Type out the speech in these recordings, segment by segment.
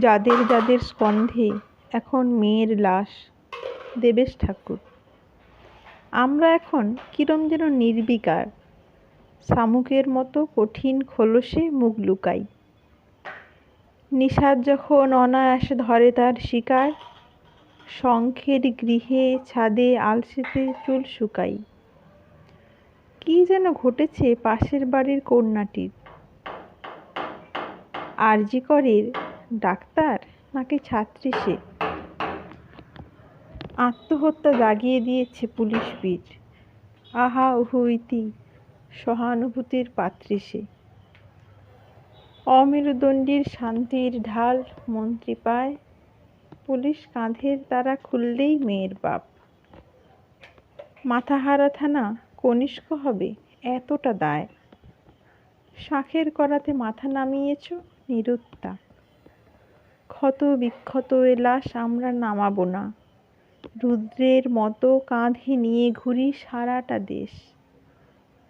যাদের যাদের স্কন্ধে এখন মেয়ের লাশ, দেবেশ ঠাকুর। আমরা এখন কিরম যেন নির্বিকার, শামুকের মতো কঠিন খোলসে মুখ লুকাই। নিষাদ যখন অনায়াসে ধরে তার শিকার, শঙ্খের গৃহে ছাদে আলসেতে চুল শুকাই। কি যেন ঘটেছে পাশের বাড়ির কন্যাটির। আরজি করের ডাক্তার, নাকি ছাত্রী সে? আত্মহত্যা জাগিয়ে দিয়েছে পুলিশ পিঠ আহা, উহু, ইতি, সহানুভূতির পাত্রী সে। অমেরুদণ্ডীর শান্তির ঢাল মন্ত্রী পায়, পুলিশ কাঁধের তারা খুললেই মেয়ের বাপ। মাথাহারা থানা কনিষ্ক হবে, এতটা দায়। শাঁখের করাতে মাথা নামিয়েছ, নিরুত্তা। ক্ষত বিক্ষত এ লাশ আমরা নামাবো না। রুদ্রের মতো কাঁধে নিয়ে ঘুরি সারাটা দেশ।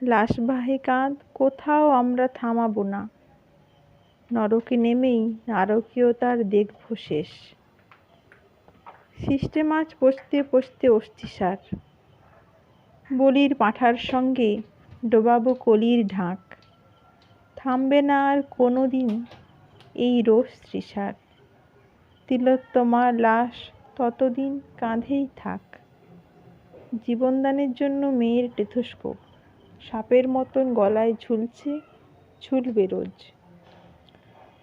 লাশবাহী কাঁধ, কোথাও আমরা থামাবো না। নরকে নেমেই নারকীয়তার দেখব শেষ। সিস্টেম আজ পচতে পচতে অস্থিসার বলির পাঁঠার সঙ্গে ডোবাবো কলির ঢাক। থামবে না আর কোনো দিন এই রোষ তৃষার। তিলোত্তমার লাশ ততদিন কাঁধেই থাক। জীবনদানের জন্য মেয়ের টেথোস্কোপ। সাপের মতন গলায় ঝুলছে, ঝুলবে রোজ।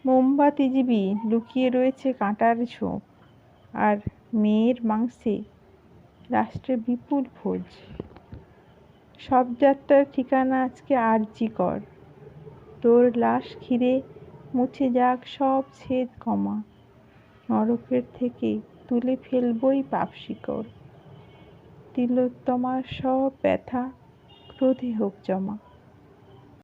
মোমবাতিজীবী লুকিয়ে রয়েছে কাঁটার ঝোঁক আর মেয়ের মাংসে রাষ্ট্রে বিপুল ভোজ। সব যাত্রার ঠিকানা আজকে আরজি কর। তোর লাশ ঘিরে মুছে যাক সব ছেদ কমা। নরকের থেকে তুলে ফেলবই পাপ শিকড়। তিলোত্তমার সব ব্যথা ক্রোধে হোক জমা।